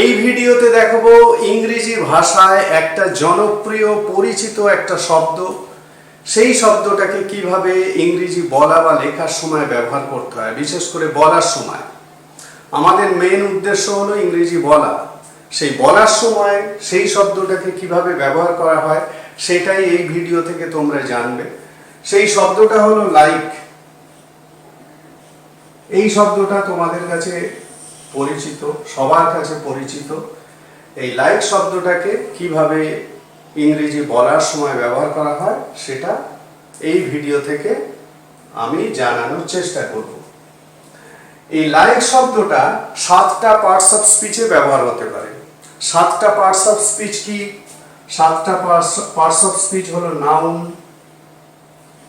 এই ভিডিওতে দেখাবো ইংরেজি ভাষায় একটা জনপ্রিয়, পরিচিত একটা শব্দ। সেই শব্দটাকে কীভাবে ইংরেজি বলা বা লেখার সময় ব্যবহার করতে হয়, বিশেষ করে বলার সময়। আমাদের মেন উদ্দেশ্য হলো ইংরেজি বলা। সেই বলার সময় সেই শব্দটাকে কীভাবে ব্যবহার করা হয়, সেটাই এই ভিডিও থেকে তোমরা জানবে। সেই শব্দটা হলো লাইক এই শব্দটা তোমাদের কাছে পরিচিত সবার কাছে পরিচিত এই লাইক শব্দটাকে কীভাবে ইংরেজি বলার সময় ব্যবহার করা হয় সেটা এই ভিডিও থেকে আমি জানানোর চেষ্টা করব। এই লাইক শব্দটা সাতটা পার্টস অফ স্পিচে ব্যবহার হতে পারে। সাতটা পার্টস অফ স্পিচ কি? সাতটা পার্টস অফ স্পিচ হলো noun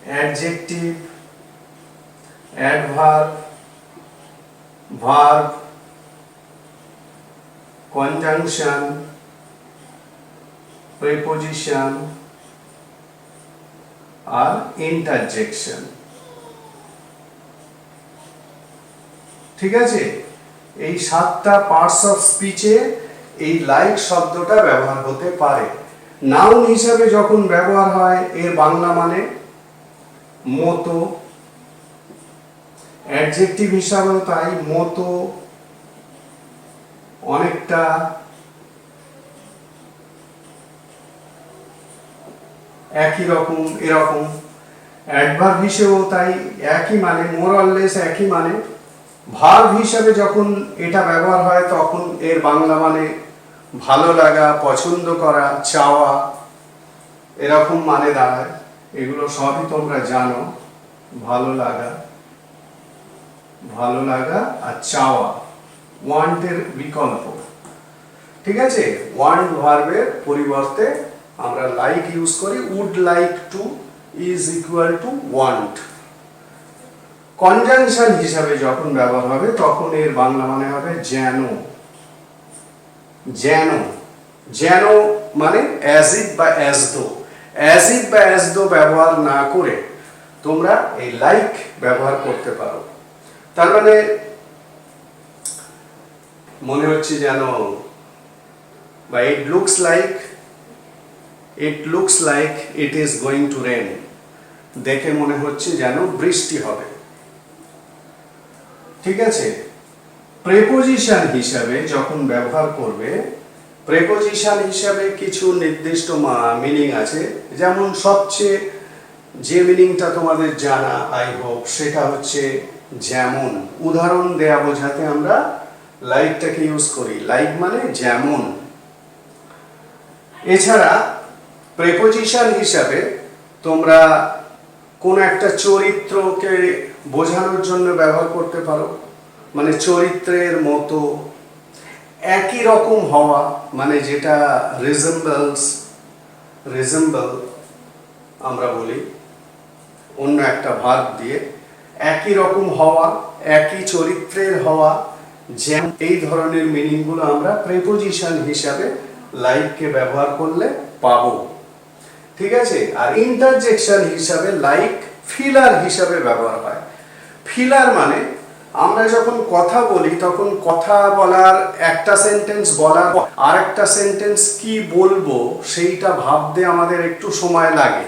adjective adverb verb, conjunction, preposition আর interjection. ঠিক আছে? এই সাতটা পার্টস অফ স্পিচে এই লাইক শব্দটা ব্যবহার হতে পারে। নাউন হিসাবে যখন ব্যবহার হয় এর বাংলা মানে মতো। অ্যাডজেক্টিভ হিসাবেও তাই মতো অনেকটা একই রকম, এরকম। অ্যাডভার্ব হিসেবেও তাই একই মানে মোরাললেস একই মানে। ভার্ব হিসাবে যখন এটা ব্যবহার হয়, তখন এর বাংলা মানে ভালো লাগা, পছন্দ করা, চাওয়া, এরকম মানে দাঁড়ায়। এগুলো সবই তোমরা জানো। ভালো লাগা ভালো লাগা আর চাওয়া। ওয়ান্টের বিকল্প। ঠিক আছে? ওয়ান্ট ভার্বের পরিবর্তে আমরা লাইক ইউজ করি would like to is equal to want conjunction হিসাবে যখন ব্যবহার হবে, তখন এর বাংলা মানে হবে যেন। যেন। যেন মানে অ্যাজ ইট বা অ্যাজ দো অ্যাজ ইট বা অ্যাজ দো ব্যবহার না করে তোমরা এই লাইক ব্যবহার করতে পারো। তার মানে মনে হচ্ছে যেন, বা it looks like it looks like it is going to rain দেখে মনে হচ্ছে যেন বৃষ্টি হবে। ঠিক আছে? প্রেপোজিশন হিসাবে যখন ব্যবহার করবে প্রেপোজিশন হিসাবে কিছু নির্দিষ্ট মিনিং আছে। যেমন সবচেয়ে যে মিনিংটা তোমাদের জানা আই হোপ সেটা হচ্ছে যেমন। উদাহরণ দেয়া বোঝাতে আমরা লাইকটাকে ইউজ করি। লাইক মানে যেমন। এছাড়া প্রেপোজিশন হিসাবে তোমরা কোন একটা চরিত্রকে বোঝানোর জন্য ব্যবহার করতে পারো। মানে চরিত্রের মতো একই রকম হওয়া মানে যেটা রিজেম্বলস রিজেম্বল আমরা বলি। অন্য একটা ভাগ দিয়ে একই রকম হওয়া, একই চরিত্রের হওয়া যেমন এই ধরনের মিনিংগুলো আমরা প্রেপোজিশন হিসাবে লাইককে ব্যবহার করলে পাবো। ঠিক আছে? আর ইন্টারজেকশন হিসাবে লাইক ফিলার হিসাবে ব্যবহার হয়। ফিলার মানে আমরা যখন কথা বলি, তখন কথা বলার একটা সেন্টেন্স বলার আর একটা সেন্টেন্স কি বলব, সেইটা ভাবতে আমাদের একটু সময় লাগে।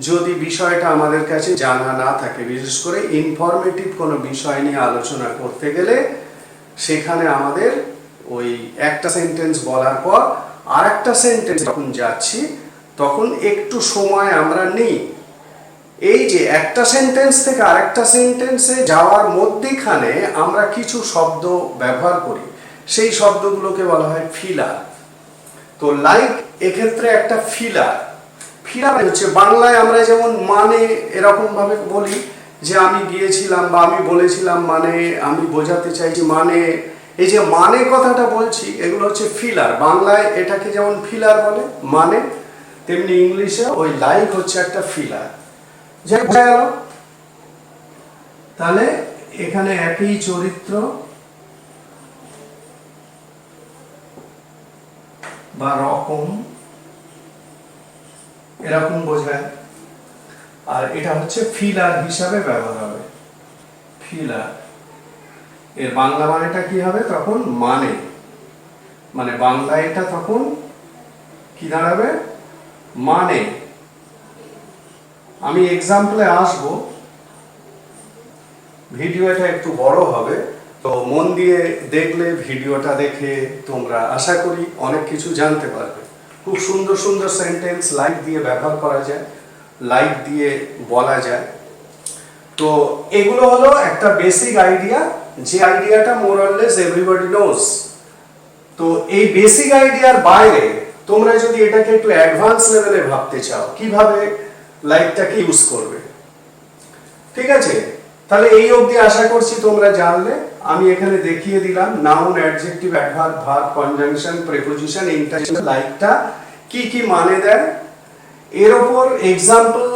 যদি বিষয়টা আমাদের কাছে জানা না থাকে, বিশেষ করে ইনফরমেটিভ কোনো বিষয় নিয়ে আলোচনা করতে গেলে সেখানে আমাদের ওই একটা সেন্টেন্স বলার পর আর একটা সেন্টেন্স যখন যাচ্ছি, তখন একটু সময় আমরা নিই। এই যে একটা সেন্টেন্স থেকে আরেকটা সেন্টেন্সে যাওয়ার মধ্যেখানে আমরা কিছু শব্দ ব্যবহার করি। সেই শব্দগুলোকে বলা হয় ফিলার তো লাইক এক্ষেত্রে একটা ফিলার ফিলার হচ্ছে বাংলায় আমরা যেমন মানে এরকম ভাবে বলি যে আমি গিয়েছিলাম বা আমি বলেছিলাম মানে আমি বোঝাতে চাইছি মানে এই যে মানে কথাটা বলছি, এগুলো হচ্ছে ফিলার বাংলায় এটাকে যেমন ফিলার বলে মানে তেমনি ইংলিশে ওই লাইক হচ্ছে একটা ফিলার যাই বোঝা গেল? তাহলে এখানে একই চরিত্র বা রকম, এরকম বোঝায়। আর এটা হচ্ছে ফিলার হিসাবে ব্যবহার হবে। ফিলার। এর বাংলা মানেটা কি হবে তখন? মানে। মানে বাংলায় এটা তখন কি দাঁড়াবে? মানে। আমি এক্সাম্পলে আসব। ভিডিওটা একটু বড় হবে। তো মন দিয়ে দেখলে ভিডিওটা দেখে তোমরা আশা করি অনেক কিছু জানতে পারবে। খুব সুন্দর সুন্দর সেন্টেন্স লাইক দিয়ে ব্যবহার করা যায়। লাইক দিয়ে বলা যায়। তো এগুলো হলো একটা বেসিক আইডিয়া যে আইডিয়াটা মোরাললেস এভরিবডি নোজ তো এই বেসিক আইডিয়ার বাইরে তোমরা যদি এটাকে একটু অ্যাডভান্স লেভেলে ভাবতে চাও, কীভাবে লাইকটাকে ইউজ করবে? ঠিক আছে? তাহলে এই অবধি আশা করছি তোমরা জানলে। আমি এখানে দেখিয়ে দিলাম noun adjective adverb verb conjunction preposition interjection লাইকটা কি কি মানে দেয়। এর ওপর এক্সাম্পল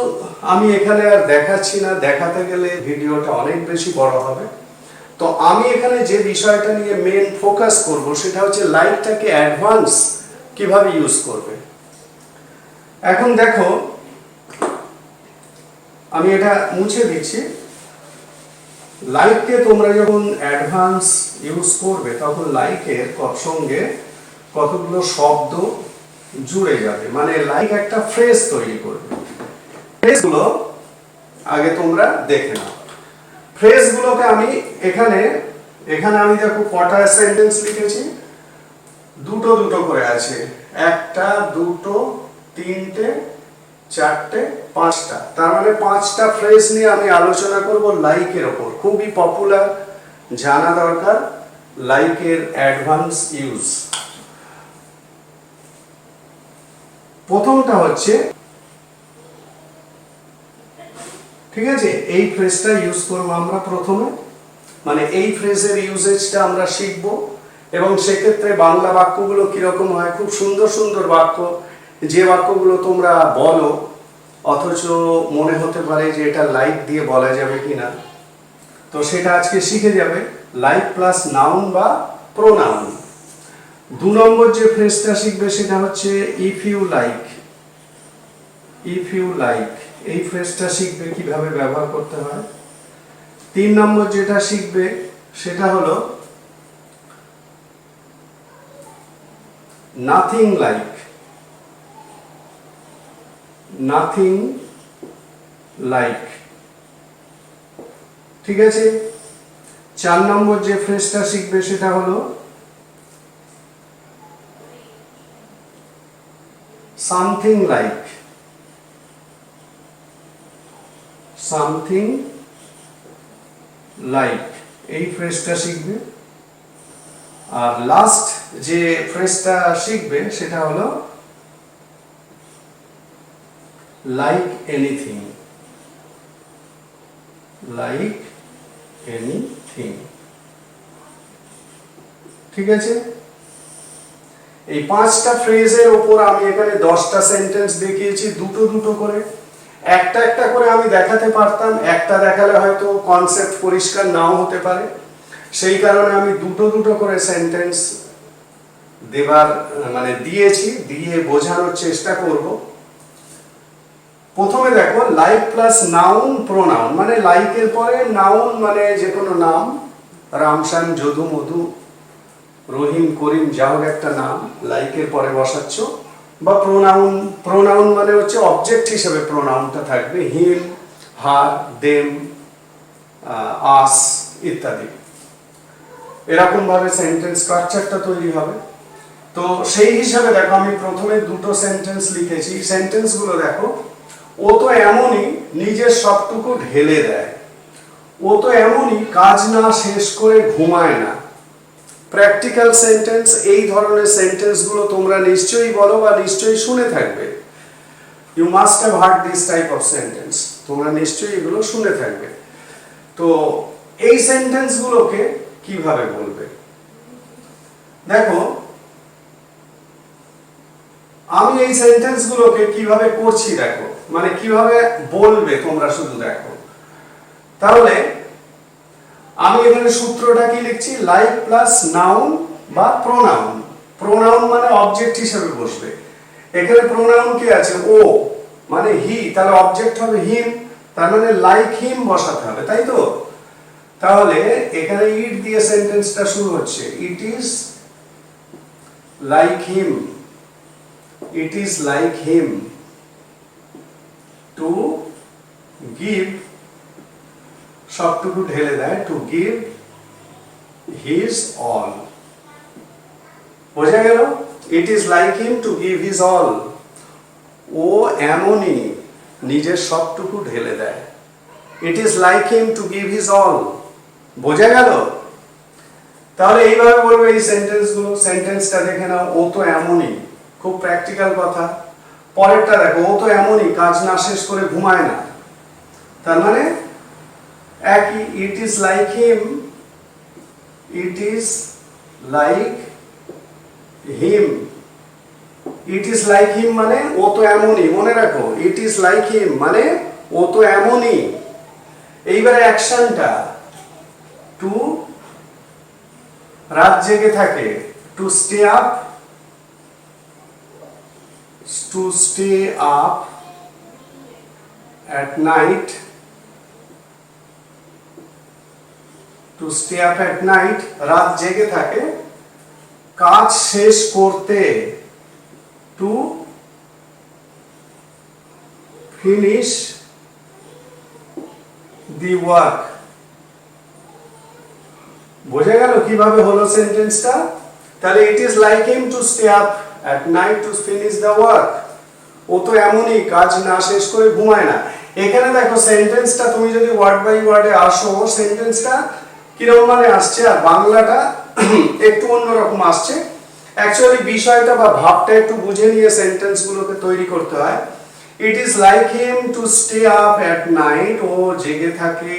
আমি এখানে আর দেখাচ্ছি না। দেখাতে গেলে ভিডিওটা অনেক বেশি বড় হবে। তো আমি এখানে যে বিষয়টা নিয়ে মেন ফোকাস করব, সেটা হচ্ছে লাইকটাকে অ্যাডভান্স কীভাবে ইউজ করবে। এখন দেখো, আমি এটা মুছে দিচ্ছি। লাইককে তোমরা যখন অ্যাডভান্স ইউজ করবে, তখন লাইকের সঙ্গে কতগুলো শব্দ জুড়ে যাবে। মানে লাইক একটা ফ্রেজ তৈরি করবে। ফ্রেজগুলো আগে তোমরা দেখে নাও। ফ্রেজগুলোকে আমি এখানে এখানে আমি দেখো কটা সেন্টেন্স লিখেছি। দুটো দুটো করে আছে। একটা, দুটো, তিনটে, চারটে, পাঁচটা। তার মানে পাঁচটা ফ্রেজ নিয়ে আমি আলোচনা করব লাইকের ওপর। খুবই পপুলার জানা দরকার লাইকের অ্যাডভান্স ইউজ প্রথমটা হচ্ছে, ঠিক আছে? এই ফ্রেজটা ইউজ করব আমরা প্রথমে। মানে এই ফ্রেজের ইউজেজটা আমরা শিখব। এবং সেক্ষেত্রে বাংলা বাক্যগুলো কীরকম হয়? খুব সুন্দর সুন্দর বাক্য। যে বাক্যগুলো তোমরা বলো, অথচ মনে হতে পারে যে এটা লাইক দিয়ে বলা যাবে কিনা। তো সেটা আজকে শিখে যাবে। লাইক প্লাস নাউন বা প্রোনাউন দু নম্বর যে ফ্রেজটা শিখবে সেটা হচ্ছে if you like if you like এই ফ্রেজটা শিখবে কীভাবে ব্যবহার করতে হয়। তিন নম্বর যেটা শিখবে সেটা হলো নাথিং লাইক নাথিং লাইক ঠিক আছে? চার নম্বর যে ফ্রেজটা শিখবে সেটা হলো সামথিং লাইক সামথিং লাইক এই ফ্রেজটা শিখবে। আর লাস্ট যে ফ্রেজটা শিখবে, সেটা হলো লাইক এনিথিং লাইক এনিথিং ঠিক আছে? এই পাঁচটা ফ্রেজের ওপর আমি এখানে দশটা সেন্টেন্স দেখিয়েছি, দুটো দুটো করে। একটা একটা করে আমি দেখাতে পারতাম, একটা দেখালে হয়তো কনসেপ্ট পরিষ্কার নাও হতে পারে। সেই কারণে আমি দুটো দুটো করে সেন্টেন্স দেবার মানে দিয়েছি, দিয়ে বোঝানোর চেষ্টা করব। প্রথমে দেখো লাইক প্লাস নাউন প্রোনাউন মানে লাইকের পরে নাউন মানে যে কোনো নাম রামশান যদু, মধু রহিম, করিম, যা হোক একটা নাম, লাইকের পরে বসাচ্ছ। বা প্রোনাউন প্রোনাউন মানে হচ্ছে অবজেক্ট হিসেবে প্রোনাউনটা থাকবে। হিম, হার, দেম আস ইত্যাদি। এরকম ভাবে সেন্টেন্স স্ট্রাকচারটা তৈরি হবে। তো সেই হিসাবে দেখো, আমি প্রথমে দুটো সেন্টেন্স লিখেছি। সেন্টেন্সগুলো দেখো, ও তো এমনই নিজের সবটুকু ঢেলে দেয়। ও তো এমনই কাজ না শেষ করে ঘুমায় না। প্র্যাকটিক্যাল সেন্টেন্স এই ধরনের সেন্টেন্সগুলো তোমরা নিশ্চয়ই বলো বা নিশ্চয়ই শুনে থাকবে। You must have heard this type of sentence তোমরা নিশ্চয়ই এগুলো শুনে থাকবে। তো এই সেন্টেন্সগুলোকে কীভাবে বলবে? দেখো, আমি এই সেন্টেন্সগুলোকে কীভাবে করছি দেখো। মানে কীভাবে বলবে তোমরা শুধু দেখো। তাহলে আমি এখানে সূত্রটা কি লিখছি? লাইক প্লাস নাউন বা প্রোনাউন প্রোনাউন মানে অবজেক্ট হিসেবে বসবে। এখানে প্রোনাউন কি আছে? ও মানে হি তাহলে অবজেক্ট হবে হিম তার মানে লাইক হিম বসাতে হবে, তাই তো? তাহলে এখানে ইট দিয়ে সেন্টেন্সটা শুরু হচ্ছে। It is like him it is like him to give সবটুকু ঢেলে দেয় টু গিভ হিজ অল বোঝা গেল? It is like him to give his all ও এমনই নিজের সবটুকু ঢেলে দেয়। It is like him to give his all বোঝা গেল? তাহলে এইভাবে বলব এই সেন্টেন্সগুলো সেন্টেন্সটা দেখে নাও, ও তো এমনই। খুব প্র্যাকটিক্যাল কথা। পরেরটা দেখো, ও তো এমনই, কাজ না শেষ করে ঘুমায় না। তার মানে একই it is like him it is like him it is like him মানে ও তো এমনই, মনে রাখো ইট ইজ লাইক হিম মানে ও তো এমনই। এইবারে অ্যাকশনটা টু রাত জেগে থাকে to stay up to stay up at night to stay up at night রাত জেগে থাকে, কাজ শেষ করতে টু ফিনিশ দি ওয়ার্ক বোঝা গেল কীভাবে হলো সেন্টেন্সটা তাহলে it is like him to stay up at night to finish the work ও তো এমনই কাজ না শেষ করে ঘুমায় না। এখানে দেখো সেন্টেন্সটা তুমি যদি ওয়ার্ড বাই ওয়ার্ডে আসো সেন্টেন্সটা কীরকম মানে আসছে আর বাংলাটা একটু অন্যরকম আসছে। অ্যাকচুয়ালি বিষয়টা বা ভাবটা একটু বুঝে নিয়ে সেন্টেন্সগুলোকে তৈরি করতে হয়। It is like him to stay up at night ও জেগে থাকে,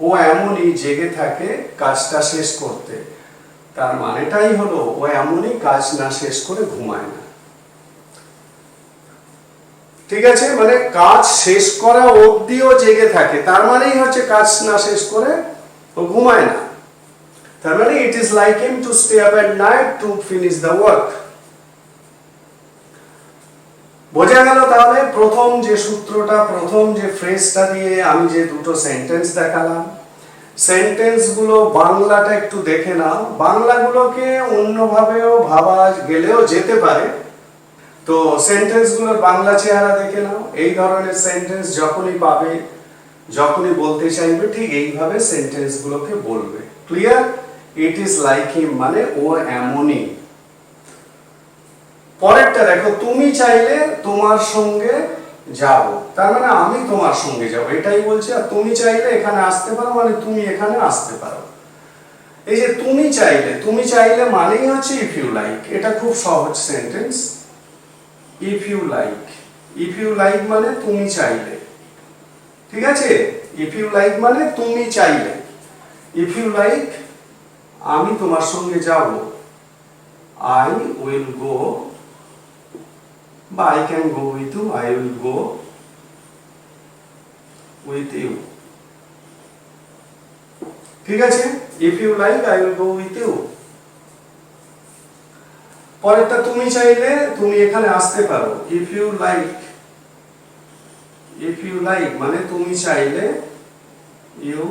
ও এমনই জেগে থাকে কাজটা শেষ করতে। তার মানেটাই হলো ও এমনই কাজ না শেষ করে ঘুমায় না। ঠিক আছে? মানে কাজ শেষ করা অবধিও জেগে থাকে। তার মানেই হচ্ছে কাজ না শেষ করে ও ঘুমায় না। তার মানে it is like him to stay up at night to finish the work বোঝা গেল তাহলে প্রথম যে সূত্রটা, প্রথম যে ফ্রেজটা দিয়ে আমি যে দুটো সেন্টেন্স দেখালাম। সেন্টেন্সগুলো বাংলাটা একটু দেখে নাও। বাংলাগুলোকে অন্যভাবেও ভাবা গেলেও যেতে পারে। তো সেন্টেন্সগুলোর বাংলা চেহারা দেখে নাও। এই ধরনের সেন্টেন্স যখনই পাবে যখনই বলতে চাইবে, ঠিক এইভাবে সেন্টেন্সগুলোকে বলবে। Clear it is like him মানে ও এমনই। পরেরটা দেখো, তুমি চাইলে তোমার সঙ্গে যাব। তার মানে আমি তোমার সঙ্গে যাব, এটাই বলছি। আর তুমি চাইলে এখানে আসতে পারো মানে তুমি এখানে আসতে পারো। এই যে তুমি চাইলে তুমি চাইলে মানেই হচ্ছে ইফ ইউ লাইক এটা খুব সহজ sentence if you like if you like মানে তুমি চাইলে। ঠিক আছে? ইফ ইউ লাইক মানে তুমি চাইলে ইফ ইউ লাইক আমি তোমার সঙ্গে যাব। আই উইল গো বা I can go with you I will go with you ঠিক আছে? If you like I will go with you পরেরটা তুমি চাইলে তুমি এখানে আসতে পারো। If you like if you like মানে তুমি চাইলে ইউ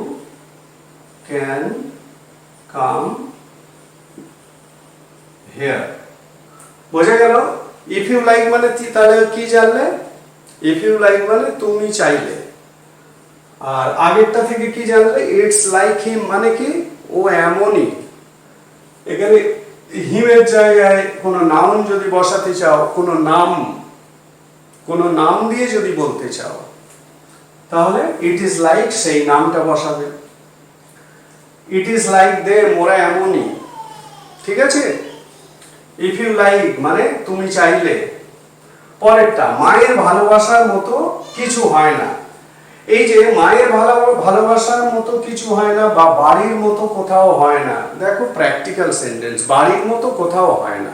ক্যান কাম হেয়ার বোঝা গেল? ইফ ইউ লাইক মানে তাহলে কি জানলে? ইফ ইউ লাইক মানে তুমি চাইলে। আর আগেরটা থেকে কি জানলে? ইটস লাইক হিম মানে কি? ও এমনই। এখানে হিমের জায়গায় কোনো নাউন যদি বসাতে চাও, কোনো নাম কোনো নাম দিয়ে যদি বলতে চাও, তাহলে ইট ইজ লাইক সেই নামটা বসাবে। ইট ইজ লাইক দে মোরা এমনই। ঠিক আছে? ইফ ইউ লাইক মানে তুমি চাইলে। পরেরটা, মায়ের ভালোবাসার মতো কিছু হয় না। এই যে মায়ের ভালো, ভালোবাসার মতো কিছু হয় না বা বাড়ির মতো কোথাও হয় না। দেখো প্র্যাকটিক্যাল সেন্টেন্স বাড়ির মতো কোথাও হয় না।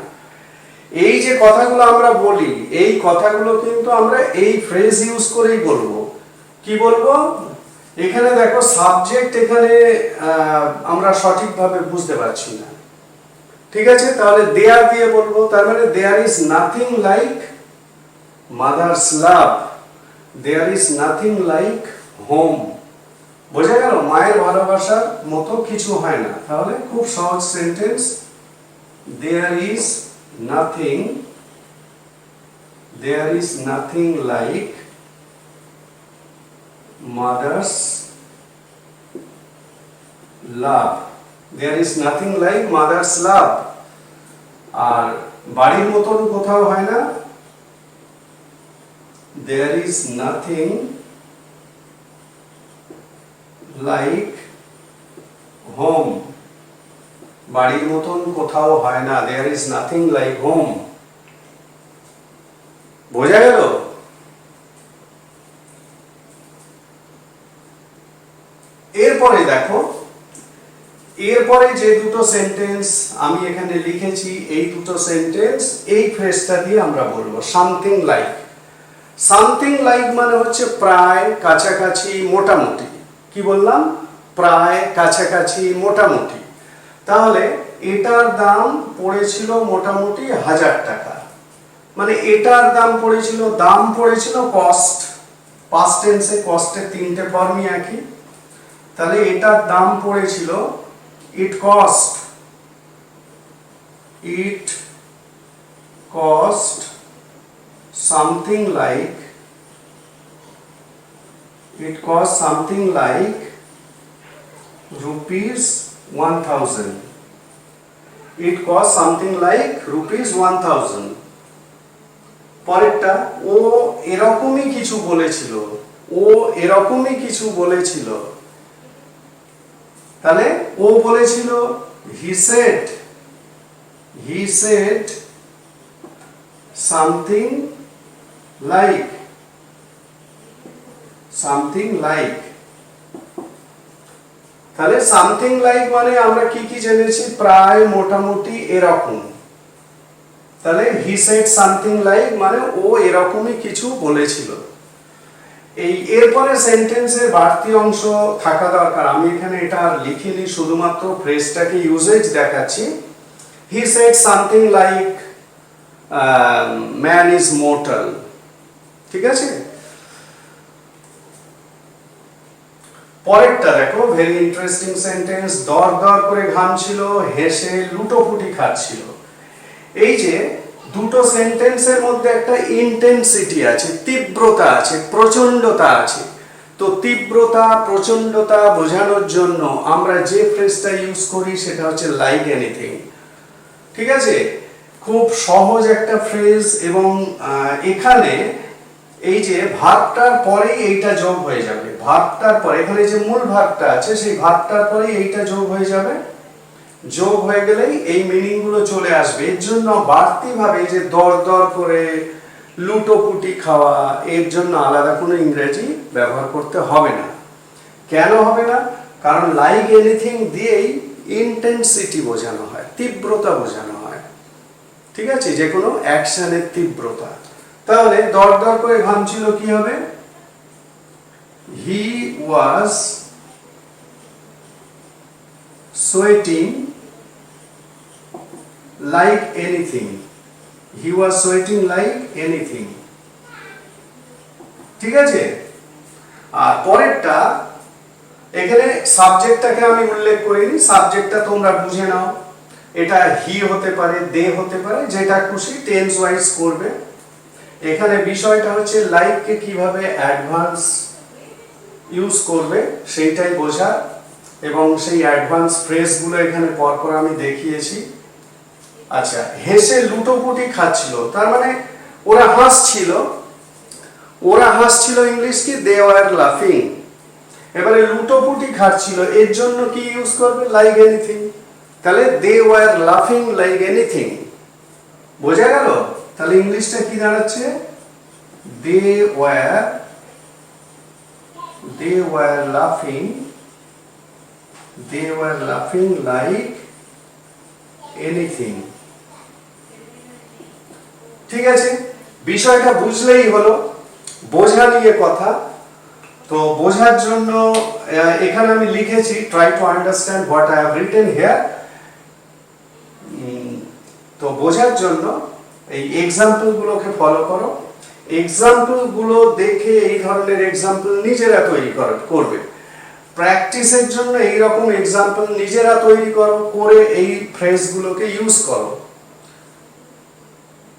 এই যে কথাগুলো আমরা বলি, এই কথাগুলো কিন্তু আমরা এই ফ্রেজ ইউজ করেই বলব। কি বলব? এখানে দেখো সাবজেক্ট এখানে আমরা সঠিকভাবে বুঝতে পারছি না। ঠিক আছে? তাহলে দেয়ার দিয়ে বলব। তার মানে there is nothing like mother's love there is nothing like home বোঝা গেল? মায়ের ভালোবাসার মতো কিছু হয় না। তাহলে খুব সহজ sentence there is nothing there is nothing like mother's love there is nothing like mother's love আর বাড়ির মতন কোথাও হয় না there is nothing like home বাড়ির মতন কোথাও হয় না। There is nothing like home বোঝা গেল? এরপরে দেখো, এরপরে যে দুটো সেন্টেন্স আমি এখানে লিখেছি, এই দুটো সেন্টেন্স এই ফ্রেজটা দিয়ে আমরা বলব সামথিং লাইক সামথিং লাইক মানে হচ্ছে প্রায়, কাছাকাছি, মোটামুটি। কি বললাম? প্রায়, কাছাকাছি, মোটামুটি। তাহলে এটার দাম পড়েছিল মোটামুটি হাজার টাকা। মানে এটার দাম পড়েছিল দাম পড়েছিল কস্ট পাস্ট টেন্সে কস্টের তিনটে ফর্মই একই। তাহলে এটার দাম পড়েছিল it cost it cost something like it cost something like rupees 1000 it cost something like rupees 1000 পরেরটা, ও এরকমই কিছু বলেছিল, ও এরকমই কিছু বলেছিল। তাহলে ও বলেছিল he said he said something like something like তাহলে সামথিং লাইক মানে আমরা কি কি জেনেছি? প্রায় মোটামুটি এরকম। তাহলে হি সেড সামথিং লাইক মানে ও এরকমই কিছু বলেছিল। এই এরপরে সেন্টেন্সের বাড়তি অংশ থাকা দরকার। আমি এখানে এটা লিখিনি, শুধুমাত্র ফ্রেজটাকে ইউজেজ দেখাচ্ছি। He said something like man is mortal ঠিক আছে? পরেরটা দেখো ভেরি ইন্টারেস্টিং সেন্টেন্স দর দর করে ঘামছিল হেসে লুটোপুটি খাচ্ছিল। এই যে দুটো সেন্টেন্সের মধ্যে একটা ইন্টেন্সিটি আছে, তীব্রতা আছে প্রচন্ডতা আছে। তো তীব্রতা প্রচন্ডতা বোঝানোর জন্য আমরা যে ফ্রেজটা ইউজ করি, সেটা হচ্ছে লাইক এনিথিং ঠিক আছে? খুব সহজ একটা ফ্রেজ এবং এখানে এই যে ভাবটার পরেই এইটা যোগ হয়ে যাবে। ভাবটার পরে, এখানে যে মূল ভাবটা আছে, সেই ভাবটার পরেই এইটা যোগ হয়ে যাবে। যোগ হয়ে গেলেই এই মিনিংগুলো চলে আসবে। এর জন্য বাড়তি ভাবে যে দর দর করে, লুটোপুটি খাওয়া, এর জন্য আলাদা কোনো ইংরেজি ব্যবহার করতে হবে না। কেন হবে না? কারণ লাইক এনিথিং দিয়েই ইন্টেন্সিটি বোঝানো হয়, তীব্রতা বোঝানো হয়। ঠিক আছে? যে কোনো অ্যাকশনের তীব্রতা। তাহলে দর দর করে ঘামছিল কি হবে? হি ওয়াজ sweating like anything. He was sweating like anything. ঠিক আছে? আর পরেরটা, এখানে সাবজেক্টটাকে আমি উল্লেখ করিনি। সাবজেক্টটা তোমরা বুঝে নাও। এটা হি হতে পারে দে হতে পারে, যেটা খুশি টেন্স ওয়াইজ করবে। এখানে বিষয়টা হচ্ছে লাইককে কীভাবে অ্যাডভান্স ইউজ করবে, সেইটাই বোঝা এবং সেই অ্যাডভান্স ফ্রেজগুলো এখানে পরপর আমি দেখিয়েছি। আচ্ছা হেসে লুটোপুটি খাচ্ছিল, তার মানে ওরা হাসছিল। ওরা হাসছিল ইংলিশ কি? দে আর লাফিং এবারে লুটোপুটি খাচ্ছিল, এর জন্য কি ইউজ করবে? লাইক এনিথিং তাহলে দে ওয়ার লাফিং লাইক এনিথিং বোঝা গেল? তাহলে ইংলিশটা কি দাঁড়াচ্ছে? দে ওয়ার দে ওয়ার লাফিং they were laughing like anything. ঠিক আছে? বিষয়টা বুঝলেই হলো। বোঝা নিয়ে কথা। তো বোঝার জন্য এখানে আমি লিখেছি try to understand what I have written here তো বোঝার জন্য এই এক্সাম্পল গুলোকে ফলো করো। এক্সাম্পলগুলো দেখে এই ধরনের এক্সাম্পল নিজেরা তৈরি কর- করবে। প্র্যাকটিসের জন্য এই রকম এক্সাম্পল নিজেরা তৈরি করো, করে এই ফ্রেজগুলোকে ইউজ করো।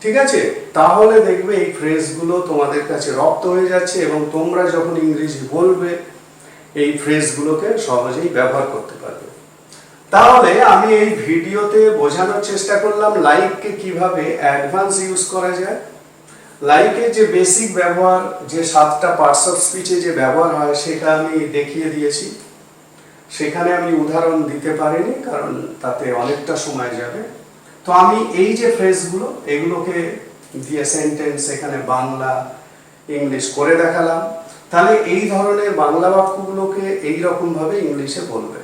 ঠিক আছে? তাহলে দেখবে এই ফ্রেজগুলো তোমাদের কাছে রপ্ত হয়ে যাচ্ছে এবং তোমরা যখন ইংরেজি বলবে, এই ফ্রেজগুলোকে সহজেই ব্যবহার করতে পারবে। তাহলে আমি এই ভিডিওতে বোঝানোর চেষ্টা করলাম লাইককে কীভাবে অ্যাডভান্স ইউজ করা যায়। লাইকের যে বেসিক ব্যবহার, যে সাতটা পার্টস অফ স্পিচে যে ব্যবহার হয়, সেটা আমি দেখিয়ে দিয়েছি। সেখানে আমি উদাহরণ দিতে পারিনি, কারণ তাতে অনেকটা সময় যাবে। তো আমি এই যে ফ্রেজগুলো এগুলোকে দিয়ে সেন্টেন্স এখানে বাংলা ইংলিশ করে দেখালাম। তাহলে এই ধরনের বাংলা বাক্যগুলোকে এই রকম ইংলিশে বলবে।